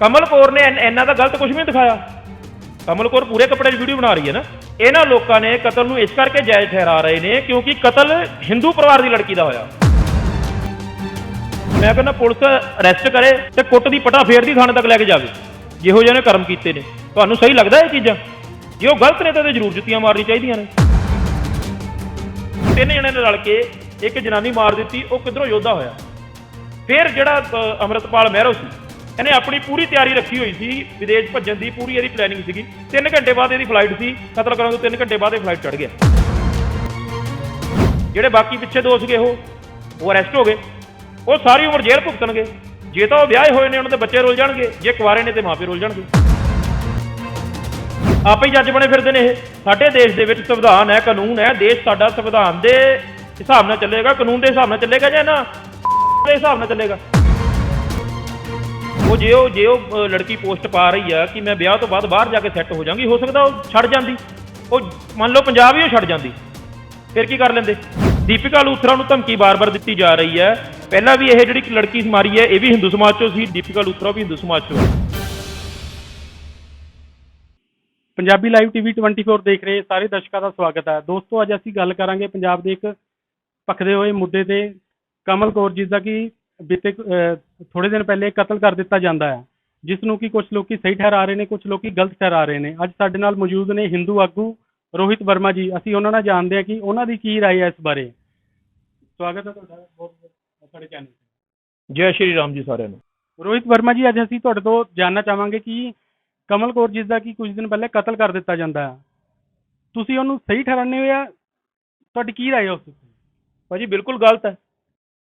ਕਮਲ ਕੌਰ ਨੇ ਇੰਨ- ਇੰਨਾ ਦਾ ਗਲਤ ਕੁਝ ਵੀ ਨਹੀਂ ਦਿਖਾਇਆ। ਕਮਲ ਕੌਰ ਪੂਰੇ ਕੱਪੜੇ 'ਚ ਵੀਡੀਓ ਬਣਾ ਰਹੀ ਹੈ ਨਾ। ਇਹਨਾਂ ਲੋਕਾਂ ਨੇ ਕਤਲ ਨੂੰ ਇਸ ਕਰਕੇ ਜਾਇਜ਼ ਠਹਿਰਾ ਰਹੇ ਨੇ ਕਿਉਂਕਿ ਕਤਲ ਹਿੰਦੂ ਪਰਿਵਾਰ ਦੀ ਲੜਕੀ ਦਾ ਹੋਇਆ। ਮੈਂ ਕਹਿੰਦਾ ਪੁਲਿਸ ਅਰੈਸਟ ਕਰੇ ਤੇ ਕੁੱਟ ਦੀ ਪਟਾ ਫੇਰ ਦੀ ਥਾਣੇ ਤੱਕ ਲੈ ਕੇ ਜਾਵੇ। ਜਿਹੋ ਜਿਹੇ ਨੇ ਕਰਮ ਕੀਤੇ ਨੇ। ਤੁਹਾਨੂੰ ਸਹੀ ਲੱਗਦਾ ਇਹ ਚੀਜ਼ਾਂ? ਜੇ ਉਹ ਗਲਤ ਨੇ ਤਾਂ ਉਹਦੇ ਜ਼ਰੂਰ ਜੁੱਤੀਆਂ ਮਾਰਨੀਆਂ ਚਾਹੀਦੀਆਂ ਨੇ। ਤਿੰਨ ਜਣੇ ਨੇ ਰਲ ਕੇ ਇੱਕ ਜਨਾਨੀ ਮਾਰ ਦਿੱਤੀ ਉਹ ਕਿਧਰੋਂ ਯੋਧਾ ਹੋਇਆ? ਫਿਰ ਜਿਹੜਾ ਅ, ਅੰਮ੍ਰਿਤਪਾਲ ਮਹਿਰੋ ਸੀ ਇਹਨੇ ਆਪਣੀ ਪੂਰੀ ਤਿਆਰੀ ਰੱਖੀ ਹੋਈ ਸੀ, ਵਿਦੇਸ਼ ਭੱਜਣ ਦੀ ਪੂਰੀ ਇਹਦੀ ਪਲੈਨਿੰਗ ਸੀਗੀ। 3 ਘੰਟੇ ਬਾਅਦ ਇਹਦੀ ਫਲਾਈਟ ਸੀ ਕਤਲ ਕਰਨ ਤੋਂ 3 ਘੰਟੇ ਬਾਅਦ ਇਹ ਫਲਾਈਟ ਚੜ ਗਿਆ। ਜਿਹੜੇ ਬਾਕੀ ਪਿੱਛੇ ਦੋ ਸੀਗੇ ਉਹ ਉਹ ਅਰੈਸਟ ਹੋ ਗਏ। ਉਹ ਸਾਰੀ ਉਮਰ ਜੇਲ੍ਹ ਭੁਗਤਣਗੇ। ਜੇ ਤਾਂ ਉਹ ਵਿਆਹੇ ਹੋਏ ਨੇ, ਉਹਨਾਂ ਦੇ ਬੱਚੇ ਰੁੱਲ ਜਾਣਗੇ। ਜੇ ਕੁਆਰੇ ਨੇ ਤੇ ਮਾਪੇ ਰੁੱਲ ਜਾਣਗੇ। ਆਪੇ ਹੀ ਜੱਜ ਬਣੇ ਫਿਰਦੇ ਨੇ ਇਹ। ਸਾਡੇ ਦੇਸ਼ ਦੇ ਵਿੱਚ ਸੰਵਿਧਾਨ ਹੈ, ਕਾਨੂੰਨ ਹੈ। ਦੇਸ਼ ਸਾਡਾ ਸੰਵਿਧਾਨ ਦੇ ਹਿਸਾਬ ਨਾਲ ਚੱਲੇਗਾ। ਕਾਨੂੰਨ ਦੇ ਹਿਸਾਬ ਨਾਲ ਚੱਲੇਗਾ ਜਾਂ ਨਾ? ਦੇ ਹਿਸਾਬ ਨਾਲ ਚੱਲੇਗਾ। ਉਹ ਜੇ ਉਹ ਜੇ ਉਹ ਅ, ਲੜਕੀ ਪੋਸਟ ਪਾ ਰਹੀ ਆ ਕਿ ਮੈਂ ਵਿਆਹ ਤੋਂ ਬਾਅਦ ਬਾਹਰ ਜਾ ਕੇ ਸੈੱਟ ਹੋ ਜਾਵਾਂਗੀ ਹੋ ਸਕਦਾ ਉਹ ਛੱਡ ਜਾਂਦੀ। ਉਹ ਮੰਨ ਲਓ ਪੰਜਾਬ ਹੀ ਉਹ ਛੱਡ ਜਾਂਦੀ। ਫਿਰ ਕੀ ਕਰ ਲੈਂਦੇ? ਦੀਪਿਕਾ ਲੂਥਰਾ ਨੂੰ ਧਮਕੀ ਬਾਰ-ਬਾਰ ਦਿੱਤੀ ਜਾ ਰਹੀ ਹੈ। ਪਹਿਲਾਂ ਵੀ ਇਹ ਜਿਹੜੀ ਲੜਕੀ ਮਾਰੀ ਹੈ ਇਹ ਵੀ ਹਿੰਦੂ ਸਮਾਜ ਚੋਂ ਸੀ ਦੀਪਿਕਾ ਲੂਥਰਾ ਵੀ ਹਿੰਦੂ ਸਮਾਜ ਚੋਂ ਹੈ। ਪੰਜਾਬੀ ਲਾਈਵ ਟੀਵੀ 24 ਦੇਖ ਰਹੇ ਸਾਰੇ ਦਰਸ਼ਕਾਂ ਦਾ ਸਵਾਗਤ ਹੈ। ਦੋਸਤੋ ਅੱਜ ਅਸੀਂ ਗੱਲ ਕਰਾਂਗੇ ਪੰਜਾਬ ਦੇ ਇੱਕ ਭਖਦੇ ਹੋਏ ਮੁੱਦੇ ਤੇ। ਕਮਲ ਕੌਰ ਜੀ ਦਾ ਕਿ ਬੀਤੇ ਅਹ, ਥੋੜੇ ਦਿਨ ਪਹਿਲੇ ਕਤਲ ਕਰ ਦਿੱਤਾ ਜਾਂਦਾ ਹੈ ਜਿਸ ਨੂੰ ਕਿ ਕੁਝ ਲੋਕੀ ਸਹੀ ਠਹਿਰਾ ਰਹੇ ਨੇ ਕੁਝ ਲੋਕੀ ਗਲਤ ਠਹਿਰਾ ਰਹੇ ਨੇ ਅੱਜ ਸਾਡੇ ਨਾਲ ਮੌਜੂਦ ਨੇ ਹਿੰਦੂ ਆਗੂ ਰੋਹਿਤ ਵਰਮਾ ਜੀ ਅਸੀਂ ਉਹਨਾਂ ਨਾਲ ਜਾਣਦੇ ਹਾਂ ਕਿ ਉਹਨਾਂ ਦੀ ਕੀ رائے ਹੈ ਇਸ ਬਾਰੇ ਸਵਾਗਤ ਹੈ ਤੁਹਾਡਾ ਬਹੁਤ ਬਹੁਤ ਸਾਡੇ ਚੈਨਲ ਤੇ ਜੈ ਸ਼੍ਰੀ ਰਾਮ ਜੀ ਸਾਰਿਆਂ ਨੂੰ ਰੋਹਿਤ ਵਰਮਾ ਜੀ ਅੱਜ ਅਸੀਂ ਤੁਹਾਡੇ ਤੋਂ ਜਾਣਨਾ ਚਾਹਾਂਗੇ ਕਿ ਕਮਲ ਕੌਰ ਜਿਸ ਦਾ ਕਿ ਕੁਝ ਦਿਨ ਪਹਿਲੇ ਕਤਲ ਕਰ ਦਿੱਤਾ ਜਾਂਦਾ ਹੈ ਤੁਸੀਂ ਉਹਨੂੰ ਸਹੀ ਠਹਿਰਾਉਂਦੇ ਹੋ ਜਾਂ ਤੁਹਾਡੀ ਕੀ ਰਾਏ ਹੈ ਉਸ ਤੇ ਭਾਜੀ ਬਿਲਕੁਲ ਗਲਤ ਹੈ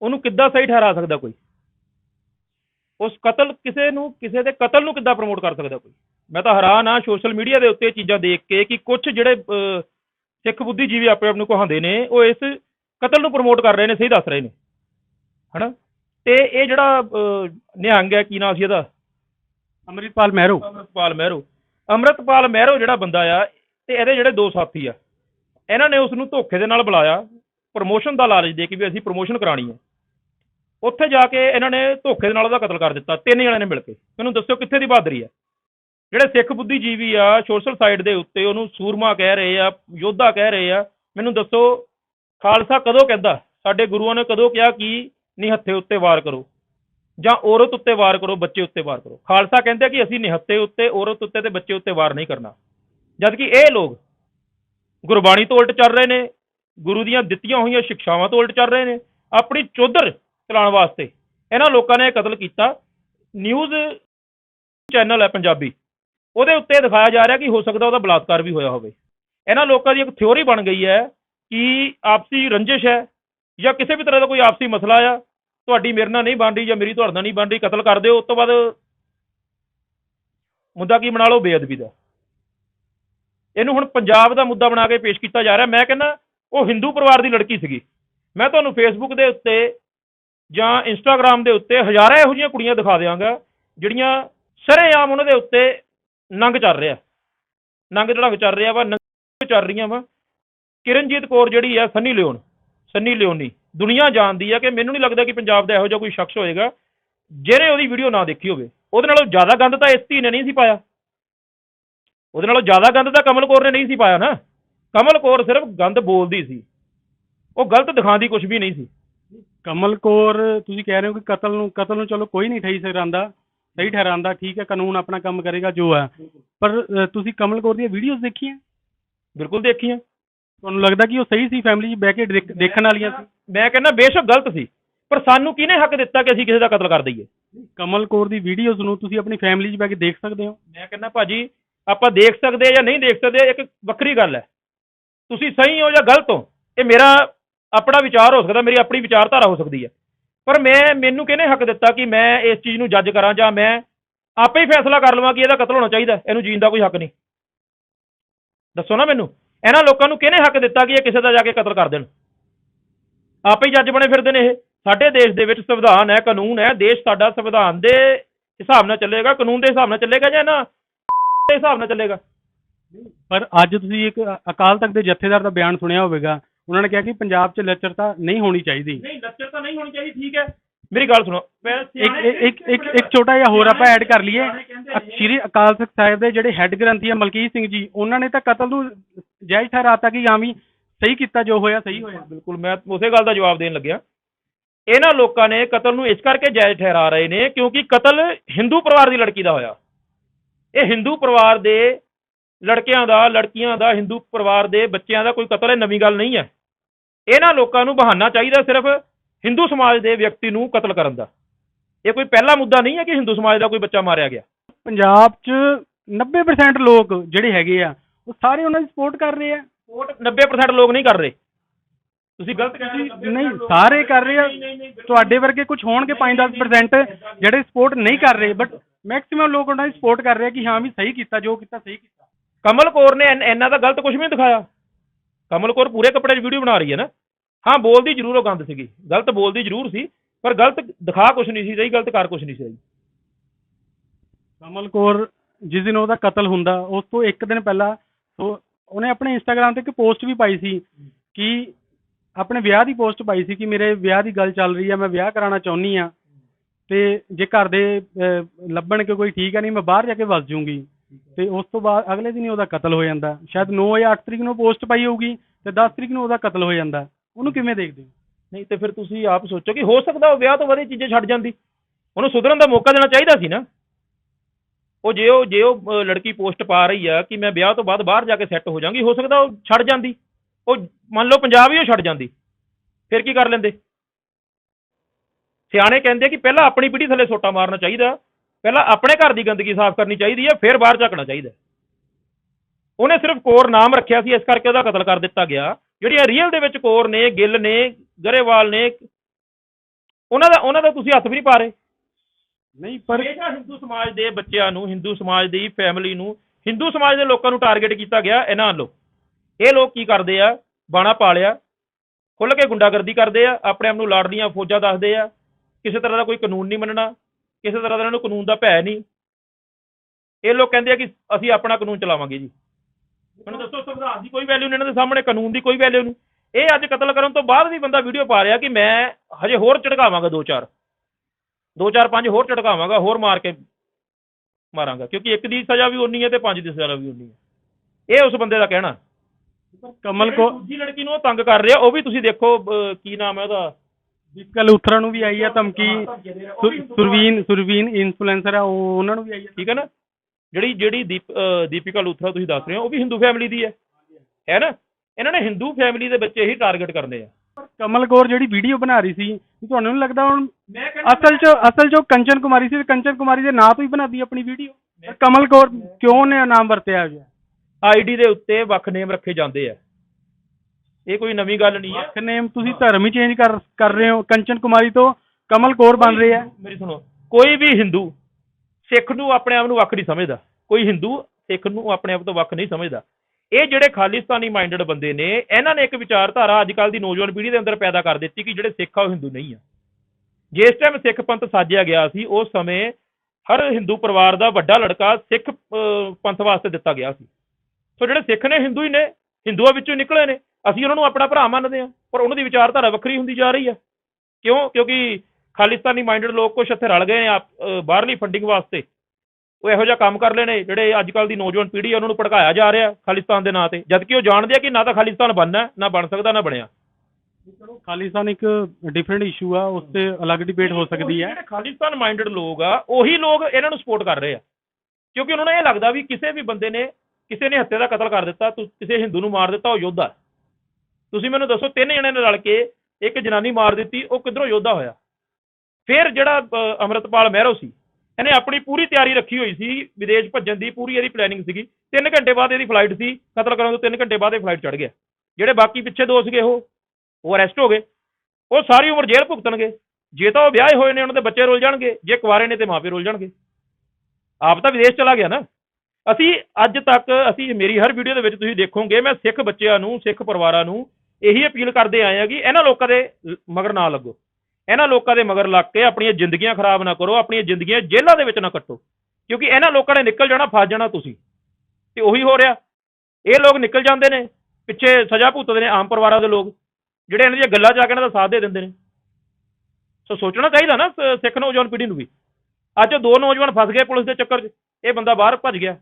ਉਹਨੂੰ ਕਿੱਦਾਂ ਸਹੀ ਠਹਿਰਾ ਸਕਦਾ ਕੋਈ? ਉਸ ਕਤਲ ਕਿਸੇ ਨੂੰ ਕਿਸੇ ਦੇ ਕਤਲ ਨੂੰ ਕਿੱਦਾਂ ਪ੍ਰਮੋਟ ਕਰ ਸਕਦਾ ਕੋਈ? ਮੈਂ ਤਾਂ ਹੈਰਾਨ ਆ ਸੋਸ਼ਲ ਮੀਡੀਆ ਦੇ ਉੱਤੇ ਚੀਜ਼ਾਂ ਦੇਖ ਕੇ ਕਿ ਕੁਝ ਜਿਹੜੇ ਸਿੱਖ ਬੁੱਧੀਜੀਵੀ ਆਪਣੇ ਆਪ ਨੂੰ ਕਹਾਉਂਦੇ ਨੇ ਉਹ ਇਸ ਕਤਲ ਨੂੰ ਪ੍ਰਮੋਟ ਕਰ ਰਹੇ ਨੇ ਸਹੀ ਦੱਸ ਰਹੇ ਨੇ। ਹਨਾ? ਤੇ ਇਹ ਜਿਹੜਾ ਨਿਹੰਗ ਹੈ ਕੀ ਨਾਮ ਸੀ ਇਹਦਾ? ਅੰਮ੍ਰਿਤਪਾਲ ਮਹਿਰੋ। ਅੰਮ੍ਰਿਤਪਾਲ ਮਹਿਰੋ। ਅੰਮ੍ਰਿਤਪਾਲ ਮਹਿਰੋ ਜਿਹੜਾ ਬੰਦਾ ਆ ਤੇ ਇਹਦੇ ਜਿਹੜੇ ਦੋ ਸਾਥੀ ਆ ਇਹਨਾਂ ਨੇ ਉਸ ਨੂੰ ਧੋਖੇ ਦੇ ਨਾਲ ਬੁਲਾਇਆ ਪ੍ਰਮੋਸ਼ਨ ਦਾ ਲਾਲਚ ਦੇ ਕੇ ਵੀ ਅਸੀਂ ਪ੍ਰਮੋਸ਼ਨ ਕਰਾਣੀ ਹੈ। ਉੱਥੇ ਜਾ ਕੇ ਇਹਨਾਂ ਨੇ ਧੋਖੇ ਦੇ ਨਾਲ ਉਹਦਾ ਕਤਲ ਕਰ ਦਿੱਤਾ, ਤਿੰਨ ਜਣਿਆਂ ਨੇ ਮਿਲ ਕੇ। ਮੈਨੂੰ ਦੱਸਿਓ ਕਿੱਥੇ ਦੀ ਬਹਾਦਰੀ ਆ। ਜਿਹੜੇ ਸਿੱਖ ਬੁੱਧੀਜੀਵੀ ਆ ਸੋਸ਼ਲ ਸਾਈਡ ਦੇ ਉੱਤੇ ਉਹਨੂੰ ਸੂਰਮਾ ਕਹਿ ਰਹੇ ਆ, ਯੋਧਾ ਕਹਿ ਰਹੇ ਆ, ਮੈਨੂੰ ਦੱਸੋ ਖਾਲਸਾ ਕਦੋਂ ਕਹਿੰਦਾ, ਸਾਡੇ ਗੁਰੂਆਂ ਨੇ ਕਦੋਂ ਕਿਹਾ ਕਿ ਨਿਹੱਥੇ ਉੱਤੇ ਵਾਰ ਕਰੋ, ਜਾਂ ਔਰਤ ਉੱਤੇ ਵਾਰ ਕਰੋ, ਬੱਚੇ ਉੱਤੇ ਵਾਰ ਕਰੋ। ਖਾਲਸਾ ਕਹਿੰਦੇ ਕਿ ਅਸੀਂ ਨਿਹੱਥੇ ਉੱਤੇ, ਔਰਤ ਉੱਤੇ ਤੇ ਬੱਚੇ ਉੱਤੇ ਵਾਰ ਨਹੀਂ ਕਰਨਾ। ਜਦ ਕਿ ਇਹ ਲੋਕ ਗੁਰਬਾਣੀ ਤੋਂ ਉਲਟ ਚੱਲ ਰਹੇ ਨੇ, ਗੁਰੂ ਦੀਆਂ ਦਿੱਤੀਆਂ ਹੋਈਆਂ ਸਿੱਖਿਆਵਾਂ ਤੋਂ ਉਲਟ ਚੱਲ ਰਹੇ ਨੇ, ਆਪਣੀ ਚੌਧਰ ਚਲਾਉਣ ਵਾਸਤੇ। ਇਹਨਾਂ ਲੋਕਾਂ ਨੇ ਇਹ ਕਤਲ ਕੀਤਾ। ਨਿਊਜ਼ ਚੈਨਲ ਹੈ ਪੰਜਾਬੀ। ਉਹਦੇ ਉੱਤੇ ਦਿਖਾਇਆ ਜਾ ਰਿਹਾ ਕਿ ਹੋ ਸਕਦਾ ਉਹਦਾ ਬਲਾਤਕਾਰ ਵੀ ਹੋਇਆ ਹੋਵੇ। ਇਹਨਾਂ ਲੋਕਾਂ ਦੀ ਇੱਕ ਥਿਉਰੀ ਬਣ ਗਈ ਹੈ ਕਿ ਆਪਸੀ ਰੰਜਿਸ਼ ਹੈ ਜਾਂ ਕਿਸੇ ਵੀ ਤਰ੍ਹਾਂ ਦਾ ਕੋਈ ਆਪਸੀ ਮਸਲਾ ਆ। ਤੁਹਾਡੀ ਮੇਰੇ ਨਾਲ ਨਹੀਂ ਬਣ ਰਹੀ ਜਾਂ ਮੇਰੀ ਤੁਹਾਡੇ ਨਾਲ ਨਹੀਂ ਬਣ ਰਹੀ ਕਤਲ ਕਰ ਦਿਓ। ਉਸ ਤੋਂ ਬਾਅਦ ਮੁੱਦਾ ਕੀ ਬਣਾ ਲਓ? ਬੇਅਦਬੀ ਦਾ। ਇਹਨੂੰ ਹੁਣ ਪੰਜਾਬ ਦਾ ਮੁੱਦਾ ਬਣਾ ਕੇ ਪੇਸ਼ ਕੀਤਾ ਜਾ ਰਿਹਾ। ਮੈਂ ਕਹਿੰਦਾ, ਉਹ ਹਿੰਦੂ ਪਰਿਵਾਰ ਦੀ ਲੜਕੀ ਸੀਗੀ। ਮੈਂ ਤੁਹਾਨੂੰ ਫੇਸਬੁੱਕ ਦੇ ਉੱਤੇ ਜਾਂ ਇੰਸਟਾਗ੍ਰam ਦੇ ਉੱਤੇ ਹਜ਼ਾਰਾਂ ਇਹੋ ਜਿਹੀਆਂ ਕੁੜੀਆਂ ਦਿਖਾ ਦਿਆਂਗਾ, ਜਿਹੜੀਆਂ ਸਰੇਆਮ ਉਹਨਾਂ ਦੇ ਉੱਤੇ ਨੰਗ ਚੱਲ ਰਿਹਾ। ਨੰਗ ਜਿਹੜਾ ਵਿਚਰ ਰਿਹਾ ਵਾ, ਨੰਗ ਚੱਲ ਰਹੀਆਂ ਵਾ। ਕਿਰਨਜੀਤ ਕੌਰ ਜਿਹੜੀ ਆ, ਸੰਨੀ ਲਿਓਨ, ਸੰਨੀ ਲਿਓਨੀ, ਦੁਨੀਆ ਜਾਣਦੀ ਆ ਕਿ ਮੈਨੂੰ ਨਹੀਂ ਲੱਗਦਾ ਕਿ ਪੰਜਾਬ ਦਾ ਇਹੋ ਜਿਹਾ ਕੋਈ ਸ਼ਖਸ ਹੋਏਗਾ, ਜਿਹੜੇ ਉਹਦੀ ਵੀਡੀਓ ਨਾ ਦੇਖੀ ਹੋਵੇ। ਉਹਦੇ ਨਾਲੋਂ ਜ਼ਿਆਦਾ ਗੰਦ ਤਾਂ ਇਸ ਧੀ ਨੇ ਨਹੀਂ ਸੀ ਪਾਇਆ। ਉਹਦੇ ਨਾਲੋਂ ਜ਼ਿਆਦਾ ਗੰਦ ਤਾਂ ਕਮਲ ਕੌਰ ਨੇ ਨਹੀਂ ਸੀ ਪਾਇਆ ਨਾ। ਕਮਲ ਕੌਰ ਸਿਰਫ ਗੰਦ ਬੋਲਦੀ ਸੀ। ਉਹ ਗਲਤ ਦਿਖਾਉਂਦੀ ਕੁਝ ਵੀ ਨਹੀਂ ਸੀ। ਕਮਲ ਕੌਰ ਤੁਸੀਂ ਕਹਿ ਰਹੇ ਹੋ ਕਿ ਕਤਲ ਨੂੰ ਕਤਲ ਨੂੰ ਚਲੋ ਕੋਈ ਨਹੀਂ ਠਈ ਠਹਿਰਾਉਂਦਾ ਸਹੀ ਠਹਿਰਾਉਂਦਾ ਠੀਕ ਹੈ ਕਾਨੂੰਨ ਆਪਣਾ ਕੰਮ ਕਰੇਗਾ ਜੋ ਹੈ। ਪਰ ਅਹ, ਤੁਸੀਂ ਕਮਲ ਕੌਰ ਦੀਆਂ ਵੀਡੀਓਜ਼ ਦੇਖੀਆਂ? ਬਿਲਕੁਲ ਦੇਖੀਆਂ। ਤੁਹਾਨੂੰ ਲੱਗਦਾ ਕਿ ਉਹ ਸਹੀ ਸੀ ਫੈਮਿਲੀ 'ਚ ਬਹਿ ਕੇ ਦੇਖ- ਦੇਖਣ ਵਾਲੀਆਂ ਸੀ? ਮੈਂ ਕਹਿੰਦਾ ਬੇਸ਼ੱਕ ਗਲਤ ਸੀ ਪਰ ਸਾਨੂੰ ਕਿਹਨੇ ਹੱਕ ਦਿੱਤਾ ਕਿ ਅਸੀਂ ਕਿਸੇ ਦਾ ਕਤਲ ਕਰ ਦਈਏ? ਕਮਲ ਕੌਰ ਦੀ ਵੀਡੀਓਜ਼ ਨੂੰ ਤੁਸੀਂ ਆਪਣੀ ਫੈਮਿਲੀ 'ਚ ਬਹਿ ਕੇ ਦੇਖ ਸਕਦੇ ਹੋ? ਮੈਂ ਕਹਿੰਦਾ ਭਾਜੀ ਆਪਾਂ ਦੇਖ ਸਕਦੇ ਜਾਂ ਨਹੀਂ ਦੇਖ ਸਕਦੇ ਇੱਕ ਵੱਖਰੀ ਗੱਲ ਹੈ। ਤੁਸੀਂ ਸਹੀ ਹੋ ਜਾਂ ਗਲਤ ਹੋ ਇਹ ਮੇਰਾ ਆਪਣਾ ਵਿਚਾਰ ਹੋ ਸਕਦਾ, ਮੇਰੀ ਆਪਣੀ ਵਿਚਾਰਧਾਰਾ ਹੋ ਸਕਦੀ ਹੈ। ਪਰ ਮੈਂ, ਮੈਨੂੰ ਕਿਹਨੇ ਹੱਕ ਦਿੱਤਾ ਕਿ ਮੈਂ ਇਸ ਚੀਜ਼ ਨੂੰ ਜੱਜ ਕਰਾਂ ਜਾਂ ਮੈਂ ਆਪੇ ਹੀ ਫੈਸਲਾ ਕਰ ਲਵਾਂ ਕਿ ਇਹਦਾ ਕਤਲ ਹੋਣਾ ਚਾਹੀਦਾ, ਇਹਨੂੰ ਜੀਣ ਦਾ ਕੋਈ ਹੱਕ ਨਹੀਂ। ਦੱਸੋ ਨਾ ਮੈਨੂੰ, ਇਹਨਾਂ ਲੋਕਾਂ ਨੂੰ ਕਿਹਨੇ ਹੱਕ ਦਿੱਤਾ ਕਿ ਇਹ ਕਿਸੇ ਦਾ ਜਾ ਕੇ ਕਤਲ ਕਰ ਦੇਣ? ਆਪੇ ਹੀ ਜੱਜ ਬਣੇ ਫਿਰਦੇ ਨੇ ਇਹ। ਸਾਡੇ ਦੇਸ਼ ਦੇ ਵਿੱਚ ਸੰਵਿਧਾਨ ਹੈ, ਕਾਨੂੰਨ ਹੈ, ਦੇਸ਼ ਸਾਡਾ ਸੰਵਿਧਾਨ ਦੇ ਹਿਸਾਬ ਨਾਲ ਚੱਲੇਗਾ, ਕਾਨੂੰਨ ਦੇ ਹਿਸਾਬ ਨਾਲ ਚੱਲੇਗਾ ਜਾਂ ਨਾ ਦੇ ਹਿਸਾਬ ਨਾਲ ਚੱਲੇਗਾ? ਪਰ ਅੱਜ ਤੁਸੀਂ ਇੱਕ ਅਕਾਲ ਤਖਤ ਦੇ ਜਥੇਦਾਰ ਦਾ ਬਿਆਨ ਸੁਣਿਆ ਹੋਵੇਗਾ ਉਹਨਾਂ ਨੇ ਕਿਹਾ ਕਿ ਪੰਜਾਬ 'ਚ ਲੱਚਰਤਾ ਨਹੀਂ ਹੋਣੀ ਚਾਹੀਦੀ। ਨਹੀਂ ਲੱਚਰ ਤਾਂ ਨਹੀਂ ਹੋਣੀ ਚਾਹੀਦੀ ਠੀਕ ਹੈ। ਮੇਰੀ ਗੱਲ ਸੁਣੋ ਮੈਂ ਇੱਕ ਇੱਕ ਇੱਕ ਇੱਕ ਛੋਟਾ ਜਿਹਾ ਹੋਰ ਆਪਾਂ ਐਡ ਕਰ ਲਈਏ। ਅ- ਸ਼੍ਰੀ ਅਕਾਲ ਤਖਤ ਸਾਹਿਬ ਦੇ ਜਿਹੜੇ ਹੈੱਡ ਗ੍ਰੰਥੀ ਆ ਮਲਕੀਤ ਸਿੰਘ ਜੀ ਉਹਨਾਂ ਨੇ ਤਾਂ ਕਤਲ ਨੂੰ ਜਾਇਜ਼ ਠਹਿਰਾਤਾ ਕਿ ਹਾਂ ਵੀ ਸਹੀ ਕੀਤਾ ਜੋ ਹੋਇਆ ਸਹੀ ਹੋਇਆ। ਬਿਲਕੁਲ ਮੈਂ ਉਸੇ ਗੱਲ ਦਾ ਜਵਾਬ ਦੇਣ ਲੱਗਿਆ। ਇਹਨਾਂ ਲੋਕਾਂ ਨੇ ਕਤਲ ਨੂੰ ਇਸ ਕਰਕੇ ਜਾਇਜ਼ ਠਹਿਰਾ ਰਹੇ ਨੇ ਕਿਉਂਕਿ ਕਤਲ ਹਿੰਦੂ ਪਰਿਵਾਰ ਦੀ ਲੜਕੀ ਦਾ ਹੋਇਆ। ਇਹ ਹਿੰਦੂ ਪਰਿਵਾਰ ਦੇ ਲੜਕਿਆਂ ਦਾ ਲੜਕੀਆਂ ਦਾ ਹਿੰਦੂ ਪਰਿਵਾਰ ਦੇ ਬੱਚਿਆਂ ਦਾ ਕੋਈ ਕਤਲ ਹੈ ਨਵੀਂ ਗੱਲ ਨਹੀਂ ਹੈ। ਇਹਨਾਂ ਲੋਕਾਂ ਨੂੰ ਬਹਾਨਾ ਚਾਹੀਦਾ ਸਿਰਫ ਹਿੰਦੂ ਸਮਾਜ ਦੇ ਵਿਅਕਤੀ ਨੂੰ ਕਤਲ ਕਰਨ ਦਾ। ਇਹ ਕੋਈ ਪਹਿਲਾ ਮੁੱਦਾ ਨਹੀਂ ਹੈ ਕਿ ਹਿੰਦੂ ਸਮਾਜ ਦਾ ਕੋਈ ਬੱਚਾ ਮਾਰਿਆ ਗਿਆ। ਪੰਜਾਬ 'ਚ 90% ਲੋਕ ਜਿਹੜੇ ਹੈਗੇ ਆ ਉਹ ਸਾਰੇ ਉਹਨਾਂ ਦੀ ਸਪੋਰਟ ਕਰ ਰਹੇ ਆ। ਵੋਟ 90% ਲੋਕ ਨਹੀਂ ਕਰ ਰਹੇ। ਤੁਸੀਂ ਗਲਤ ਕਹਿ ਰਹੇ ਹੋ। ਨਹੀਂ ਸਾਰੇ ਕਰ ਰਹੇ ਆ। ਤੁਹਾਡੇ ਵਰਗੇ ਕੁਝ ਹੋਣਗੇ 5-10% ਜਿਹੜੇ ਸਪੋਰਟ ਨਹੀਂ ਕਰ ਰਹੇ ਬਟ ਮੈਕਸਿਮਮ ਲੋਕ ਉਹਨਾਂ ਦੀ ਸਪੋਰਟ ਕਰ ਰਹੇ ਆ ਕਿ ਹਾਂ ਵੀ ਸਹੀ ਕੀਤਾ ਜੋ ਕੀਤਾ ਸਹੀ ਕੀਤਾ। ਕਮਲ ਕੌਰ ਨੇ ਇੰਨਾ ਤਾਂ ਗਲਤ ਕੁਝ ਵੀ ਨਹੀਂ ਦਿਖਾਇਆ। ਕਮਲ ਕੌਰ ਪੂਰੇ ਕੱਪੜੇ 'ਚ ਵੀਡੀਓ ਬਣਾ ਰਹੀ ਹੈ ਨਾ। ਹਾਂ ਬੋਲਦੀ ਜ਼ਰੂਰ ਉਹ ਗੰਦ ਸੀਗੀ। ਗਲਤ ਬੋਲਦੀ ਜ਼ਰੂਰ ਸੀ ਪਰ ਗਲਤ ਦਿਖਾ ਕੁਛ ਨਹੀਂ ਸੀ ਰਹੀ ਗਲਤ ਕਰ ਕੁਛ ਨਹੀਂ ਸੀ ਰਹੀ। ਕਮਲ ਕੌਰ ਜਿਸ ਦਿਨ ਉਹਦਾ ਕਤਲ ਹੁੰਦਾ ਉਸ ਤੋਂ ਇੱਕ ਦਿਨ ਪਹਿਲਾਂ ਉਹ- ਉਹਨੇ ਆਪਣੇ ਇੰਸਟਾਗ੍ਰam ਤੇ ਇੱਕ ਪੋਸਟ ਵੀ ਪਾਈ ਸੀ ਕਿ ਆਪਣੇ ਵਿਆਹ ਦੀ ਪੋਸਟ ਪਾਈ ਸੀ ਕਿ ਮੇਰੇ ਵਿਆਹ ਦੀ ਗੱਲ ਚੱਲ ਰਹੀ ਹੈ ਮੈਂ ਵਿਆਹ ਕਰਾਉਣਾ ਚਾਹੁੰਦੀ ਆ ਤੇ ਜੇ ਘਰ ਦੇ ਅਹ, ਲੱਭਣ ਕਿ ਕੋਈ ਠੀਕ ਹੈ ਨਹੀਂ ਮੈਂ ਬਾਹਰ ਜਾ ਕੇ ਵੱਸ ਜੂੰਗੀ ਤੇ ਉਸ ਤੋਂ ਬਾਅਦ ਅਗਲੇ ਦਿਨ ਹੀ ਉਹਦਾ ਕਤਲ ਹੋ ਜਾਂਦਾ। ਸ਼ਾਇਦ 9 ਜਾਂ 8 ਤਰੀਕ ਨੂੰ ਪੋਸਟ ਪਾਈ ਹੋਊਗੀ ਤੇ 10 ਤਰੀਕ ਨੂੰ ਉਹਦਾ ਕਤਲ ਹੋ ਜਾਂਦਾ। ਉਹਨੂੰ ਕਿਵੇਂ ਦੇਖਦੇ ਹੋ? ਨਹੀਂ ਤੇ ਫਿਰ ਤੁਸੀਂ ਆਪ ਸੋਚੋ ਕਿ ਹੋ ਸਕਦਾ ਉਹ ਵਿਆਹ ਤੋਂ ਬਾਅਦ ਇਹ ਚੀਜ਼ਾਂ ਛੱਡ ਜਾਂਦੀ। ਉਹਨੂੰ ਸੁਧਰਨ ਦਾ ਮੌਕਾ ਦੇਣਾ ਚਾਹੀਦਾ ਸੀ ਨਾ। ਉਹ ਜੇ ਉਹ ਜੇ ਉਹ ਲੜਕੀ ਪੋਸਟ ਪਾ ਰਹੀ ਆ ਕਿ ਮੈਂ ਵਿਆਹ ਤੋਂ ਬਾਅਦ ਬਾਹਰ ਜਾ ਕੇ ਸੈੱਟ ਹੋ ਜਾਵਾਂਗੀ ਹੋ ਸਕਦਾ ਉਹ ਛੱਡ ਜਾਂਦੀ। ਉਹ ਮੰਨ ਲਓ ਪੰਜਾਬ ਹੀ ਉਹ ਛੱਡ ਜਾਂਦੀ। ਫਿਰ ਕੀ ਕਰ ਲੈਂਦੇ? ਸਿਆਣੇ ਕਹਿੰਦੇ ਕਿ ਪਹਿਲਾਂ ਆਪਣੀ ਪੀੜ੍ਹੀ ਥੱਲੇ ਸੋਟਾ ਮਾਰਨਾ ਚਾਹੀਦਾ। ਪਹਿਲਾਂ ਆਪਣੇ ਘਰ ਦੀ ਗੰਦਗੀ ਸਾਫ਼ ਕਰਨੀ ਚਾਹੀਦੀ ਹੈ ਫਿਰ ਬਾਹਰ ਝਾਕਣਾ ਚਾਹੀਦਾ ਉਹਨੇ ਸਿਰਫ ਕੋਰ ਨਾਮ ਰੱਖਿਆ ਸੀ ਇਸ ਕਰਕੇ ਉਹਦਾ ਕਤਲ ਕਰ ਦਿੱਤਾ ਗਿਆ। ਜਿਹੜੀਆਂ ਰੀਅਲ ਦੇ ਵਿੱਚ ਕੋਰ ਨੇ ਗਿੱਲ ਨੇ ਗਰੇਵਾਲ ਨੇ ਉਹਨਾਂ ਦਾ ਉਹਨਾਂ ਦਾ ਤੁਸੀਂ ਹੱਥ ਵੀ ਨਹੀਂ ਪਾ ਰਹੇ। ਨਹੀਂ ਪਰ ਹਮੇਸ਼ਾ ਹਿੰਦੂ ਸਮਾਜ ਦੇ ਬੱਚਿਆਂ ਨੂੰ ਹਿੰਦੂ ਸਮਾਜ ਦੀ ਫੈਮਿਲੀ ਨੂੰ ਹਿੰਦੂ ਸਮਾਜ ਦੇ ਲੋਕਾਂ ਨੂੰ ਟਾਰਗੇਟ ਕੀਤਾ ਗਿਆ ਇਹਨਾਂ ਵੱਲੋਂ। ਇਹ ਲੋਕ ਕੀ ਕਰਦੇ ਆ? ਬਾਣਾ ਪਾਲਿਆ ਖੁੱਲ ਕੇ ਗੁੰਡਾਗਰਦੀ ਕਰਦੇ ਆ ਆਪਣੇ ਆਪ ਨੂੰ ਲਾੜਦੀਆਂ ਫੌਜਾਂ ਦੱਸਦੇ ਆ ਕਿਸੇ ਤਰ੍ਹਾਂ ਦਾ ਕੋਈ ਕਾਨੂੰਨ ਨਹੀਂ ਮੰਨਣਾ। ਕਿਸੇ ਤਰ੍ਹਾਂ ਦਾ ਇਹਨਾਂ ਨੂੰ ਕਾਨੂੰਨ ਦਾ ਭੈ ਨਹੀਂ। ਇਹ ਲੋਕ ਕਹਿੰਦੇ ਆ ਕਿ ਅਸੀਂ ਆਪਣਾ ਕਾਨੂੰਨ ਚਲਾਵਾਂਗੇ ਜੀ। ਮੈਨੂੰ ਦੱਸੋ ਸੰਵਿਧਾਨ ਦੀ ਕੋਈ ਵੈਲਿਊ ਨਹੀਂ ਇਹਨਾਂ ਦੇ ਸਾਹਮਣੇ ਕਾਨੂੰਨ ਦੀ ਕੋਈ ਵੈਲਿਊ ਨਹੀਂ। ਇਹ ਅੱਜ ਕਤਲ ਕਰਨ ਤੋਂ ਬਾਅਦ ਵੀ ਬੰਦਾ ਵੀਡੀਓ ਪਾ ਰਿਹਾ ਕਿ ਮੈਂ ਹਜੇ ਹੋਰ ਝਟਕਾਵਾਂਗਾ ਦੋ ਚਾਰ। ਦੋ ਚਾਰ ਪੰਜ ਹੋਰ ਝਟਕਾਵਾਂਗਾ ਹੋਰ ਮਾਰ ਕੇ ਮਾਰਾਂਗਾ ਕਿਉਂਕਿ ਇੱਕ ਦੀ ਸਜ਼ਾ ਵੀ ਉਨੀ ਹੈ ਤੇ ਪੰਜ ਦੀ ਸਜ਼ਾ ਵੀ ਉਨੀ ਹੈ। ਇਹ ਉਸ ਬੰਦੇ ਦਾ ਕਹਿਣਾ। ਕਮਲ ਕੋ ਦੂਜੀ ਲੜਕੀ ਨੂੰ ਉਹ ਤੰਗ ਕਰ ਰਿਹਾ ਉਹ ਵੀ ਤੁਸੀਂ ਦੇਖੋ ਕੀ ਨਾਮ ਹੈ ਉਹਦਾ? ਦੀਪਿਕਾ ਲੂਥਰਾ ਨੂੰ ਵੀ ਆਈ ਆ ਧਮਕੀ। ਸੁਰ- ਸੁਰਵੀਨ ਸੁਰਵੀਨ ਇਨਫਲੂਐਂਸਰ ਆ ਉਹ ਉਹਨਾਂ ਨੂੰ ਵੀ ਆਈ ਆ। ਠੀਕ ਹੈ ਨਾ? ਜਿਹੜੀ ਜਿਹੜੀ ਦੀਪ ਅਹ, ਦੀਪਿਕਾ ਲੂਥਰਾ ਤੁਸੀਂ ਦੱਸ ਰਹੇ ਹੋ ਉਹ ਵੀ ਹਿੰਦੂ ਫੈਮਿਲੀ ਦੀ ਹੈ ਹੈ ਨਾ? ਇਹਨਾਂ ਨੇ ਹਿੰਦੂ ਫੈਮਿਲੀ ਦੇ ਬੱਚੇ ਹੀ ਟਾਰਗੇਟ ਕਰਨੇ ਆ। ਕਮਲ ਕੌਰ ਜਿਹੜੀ ਵੀਡੀਓ ਬਣਾ ਰਹੀ ਸੀ ਤੁਹਾਨੂੰ ਨਹੀਂ ਲੱਗਦਾ ਹੁਣ ਮੈਂ ਅਸਲ ਚ ਅਸਲ ਚ ਉਹ ਕੰਚਨ ਕੁਮਾਰੀ ਸੀ ਤੇ ਕੰਚਨ ਕੁਮਾਰੀ ਦੇ ਨਾਂ ਤੋਂ ਹੀ ਬਣਾਦੀ ਆਪਣੀ ਵੀਡੀਓ ਕਮਲ ਕੌਰ ਕਿਉਂ ਨੇ ਨਾਮ ਵਰਤਿਆ ਗਿਆ ਆਈਡੀ ਦੇ ਉੱਤੇ ਵੱਖ ਨੇਮ ਰੱਖੇ ਜਾਂਦੇ ਆ। ਇਹ ਕੋਈ ਨਵੀਂ ਗੱਲ ਨਹੀਂ ਹੈ। ਨੇਮ ਤੁਸੀਂ ਧਰਮ ਹੀ ਚੇਂਜ ਕਰ ਕਰ ਰਹੇ ਹੋ। ਕੰਚਨ ਕੁਮਾਰੀ ਤੋਂ ਕਮਲ ਕੌਰ ਬਣ ਰਹੇ ਆ ਮੇਰੀ ਸੁਣੋ ਕੋਈ ਵੀ ਹਿੰਦੂ ਸਿੱਖ ਨੂੰ ਆਪਣੇ ਆਪ ਨੂੰ ਵੱਖ ਨਹੀਂ ਸਮਝਦਾ। ਕੋਈ ਹਿੰਦੂ ਸਿੱਖ ਨੂੰ ਆਪਣੇ ਆਪ ਤੋਂ ਵੱਖ ਨਹੀਂ ਸਮਝਦਾ। ਇਹ ਜਿਹੜੇ ਖਾਲਿਸਤਾਨੀ ਮਾਈਂਡਡ ਬੰਦੇ ਨੇ ਇਹਨਾਂ ਨੇ ਇੱਕ ਵਿਚਾਰਧਾਰਾ ਅੱਜ ਕੱਲ ਦੀ ਨੌਜਵਾਨ ਪੀੜ੍ਹੀ ਦੇ ਅੰਦਰ ਪੈਦਾ ਕਰ ਦਿੱਤੀ ਕਿ ਜਿਹੜੇ ਸਿੱਖ ਆ ਉਹ ਹਿੰਦੂ ਨਹੀਂ ਆ। ਜਿਸ ਟਾਈਮ ਸਿੱਖ ਪੰਥ ਸਾਜਿਆ ਗਿਆ ਸੀ ਉਸ ਸਮੇਂ ਹਰ ਹਿੰਦੂ ਪਰਿਵਾਰ ਦਾ ਵੱਡਾ ਲੜਕਾ ਸਿੱਖ ਪੰਥ ਵਾਸਤੇ ਦਿੱਤਾ ਗਿਆ ਸੀ। ਸੋ ਜਿਹੜੇ ਸਿੱਖ ਨੇ ਹਿੰਦੂ ਹੀ ਨੇ। ਹਿੰਦੂਆਂ ਵਿੱਚੋਂ ਨਿਕਲੇ ਨੇ। ਅਸੀਂ ਉਹਨਾਂ ਨੂੰ ਆਪਣਾ ਭਰਾ ਮੰਨਦੇ ਹਾਂ ਪਰ ਉਹਨਾਂ ਦੀ ਵਿਚਾਰਧਾਰਾ ਵੱਖਰੀ ਹੁੰਦੀ ਜਾ ਰਹੀ ਹੈ। ਕਿਉਂ? ਕਿਉਂਕਿ ਖਾਲਿਸਤਾਨੀ ਮਾਈਂਡਡ ਲੋਕ ਕੁਛ ਇੱਥੇ ਰਲ ਗਏ ਨੇ ਬਾਹਰਲੀ ਫੰਡਿੰਗ ਵਾਸਤੇ। ਉਹ ਇਹੋ ਜਿਹਾ ਕੰਮ ਕਰ ਰਹੇ ਨੇ ਜਿਹੜੇ ਅੱਜ ਕੱਲ ਦੀ ਨੌਜਵਾਨ ਪੀੜ੍ਹੀ ਹੈ ਉਹਨਾਂ ਨੂੰ ਭੜਕਾਇਆ ਜਾ ਰਿਹਾ ਖਾਲਿਸਤਾਨ ਦੇ ਨਾਂ ਤੇ। ਜਦਕਿ ਉਹ ਜਾਣਦੇ ਆ ਕਿ ਨਾ ਤਾਂ ਖਾਲਿਸਤਾਨ ਬਣਨਾ ਨਾ ਬਣ ਸਕਦਾ ਨਾ ਬਣਿਆ। ਖਾਲਿਸਤਾਨ ਇੱਕ ਡਿਫਰੈਂਟ ਇਸ਼ੂ ਆ ਉਸ ਤੇ ਅਲੱਗ ਡਿਬੇਟ ਹੋ ਸਕਦੀ ਹੈ। ਜਿਹੜੇ ਖਾਲਿਸਤਾਨ ਮਾਈਂਡਡ ਲੋਕ ਆ ਉਹੀ ਲੋਕ ਇਹਨਾਂ ਨੂੰ ਸਪੋਰਟ ਕਰ ਰਹੇ ਆ। ਕਿਉਂਕਿ ਉਹਨਾਂ ਨੂੰ ਇਹ ਲੱਗਦਾ ਵੀ ਕਿਸੇ ਵੀ ਬੰਦੇ ਨੇ ਕਿਸੇ ਨੇ ਹੱਤੇ ਦਾ ਕਤਲ ਕਰ ਦਿੱਤਾ ਤੁ- ਕਿਸੇ ਹਿੰਦੂ ਨੂੰ ਮਾਰ ਦਿੱਤਾ ਉਹ ਯੋਧਾ ਤੁਸੀਂ ਮੈਨੂੰ ਦੱਸੋ ਤਿੰਨ ਜਣਿਆਂ ਨੇ ਰਲ ਕੇ ਇੱਕ ਜਨਾਨੀ ਮਾਰ ਦਿੱਤੀ ਉਹ ਕਿੱਧਰੋਂ ਯੋਧਾ ਹੋਇਆ? ਫਿਰ ਜਿਹੜਾ ਅ, ਅੰਮ੍ਰਿਤਪਾਲ ਮਹਿਰੋ ਸੀ ਇਹਨੇ ਆਪਣੀ ਪੂਰੀ ਤਿਆਰੀ ਰੱਖੀ ਹੋਈ ਸੀ ਵਿਦੇਸ਼ ਭੱਜਣ ਦੀ ਪੂਰੀ ਇਹਦੀ ਪਲੈਨਿੰਗ ਸੀਗੀ। 3 ਘੰਟੇ ਬਾਅਦ ਇਹਦੀ ਫਲਾਈਟ ਸੀ ਕਤਲ ਕਰਨ ਤੋਂ 3 ਘੰਟੇ ਬਾਅਦ ਇਹ ਫਲਾਈਟ ਚੜ ਗਿਆ। ਜਿਹੜੇ ਬਾਕੀ ਪਿੱਛੇ ਦੋ ਸੀਗੇ ਉਹ ਉਹ ਅਰੈਸਟ ਹੋ ਗਏ। ਉਹ ਸਾਰੀ ਉਮਰ ਜੇਲ੍ਹ ਭੁਗਤਣਗੇ। ਜੇ ਤਾਂ ਉਹ ਵਿਆਹੇ ਹੋਏ ਨੇ ਉਹਨਾਂ ਦੇ ਬੱਚੇ ਰੁੱਲ ਜਾਣਗੇ। ਜੇ ਕੁਆਰੇ ਨੇ ਤੇ ਮਾਪੇ ਰੁੱਲ ਜਾਣਗੇ। ਆਪ ਤਾਂ ਵਿਦੇਸ਼ ਚਲਾ ਗਿਆ ਨਾ। ਅਸੀਂ ਅੱਜ ਤੱਕ ਅਸੀਂ ਮੇਰੀ ਹਰ ਵੀਡੀਓ ਦੇ ਵਿੱਚ ਤੁਸੀਂ ਦੇਖੋਗੇ, ਮੈਂ ਸਿੱਖ ਬੱਚਿਆਂ ਨੂੰ, ਸਿੱਖ ਪਰਿਵਾਰਾਂ ਨੂੰ ਇਹੀ ਅਪੀਲ ਕਰਦੇ ਆਏ ਆ ਕਿ ਇਹਨਾਂ ਲੋਕਾਂ ਦੇ ਮਗਰ ਨਾ ਲੱਗੋ। ਇਹਨਾਂ ਲੋਕਾਂ ਦੇ ਮਗਰ ਲੱਗ ਕੇ ਆਪਣੀਆਂ ਜ਼ਿੰਦਗੀਆਂ ਖਰਾਬ ਨਾ ਕਰੋ, ਆਪਣੀਆਂ ਜ਼ਿੰਦਗੀਆਂ ਜੇਲ੍ਹਾਂ ਦੇ ਵਿੱਚ ਨਾ ਕੱਟੋ। ਕਿਉਂਕਿ ਇਹਨਾਂ ਲੋਕਾਂ ਨੇ ਨਿਕਲ ਜਾਣਾ, ਫਸ ਜਾਣਾ ਤੁਸੀਂ। ਤੇ ਉਹੀ ਹੋ ਰਿਹਾ। ਇਹ ਲੋਕ ਨਿਕਲ ਜਾਂਦੇ ਨੇ, ਪਿੱਛੇ ਸਜ਼ਾ ਭੁਗਤਦੇ ਨੇ ਆਮ ਪਰਿਵਾਰਾਂ ਦੇ ਲੋਕ, ਜਿਹੜੇ ਇਹਨਾਂ ਦੀਆਂ ਗੱਲਾਂ ਜਾ ਕੇ ਇਹਨਾਂ ਦਾ ਸਾਥ ਦੇ ਦਿੰਦੇ ਨੇ। ਸੋ ਸੋਚਣਾ ਚਾਹੀਦਾ ਨਾ ਸਿੱਖ ਨੌਜਵਾਨ ਪੀੜ੍ਹੀ ਨੂੰ ਵੀ। ਅੱਜ ਦੋ ਨੌਜਵਾਨ ਫਸ ਗਏ ਪੁਲਿਸ ਦੇ ਚੱਕਰ 'ਚ, ਇਹ ਬੰਦਾ ਬਾਹਰ ਭੱਜ ਗਿਆ।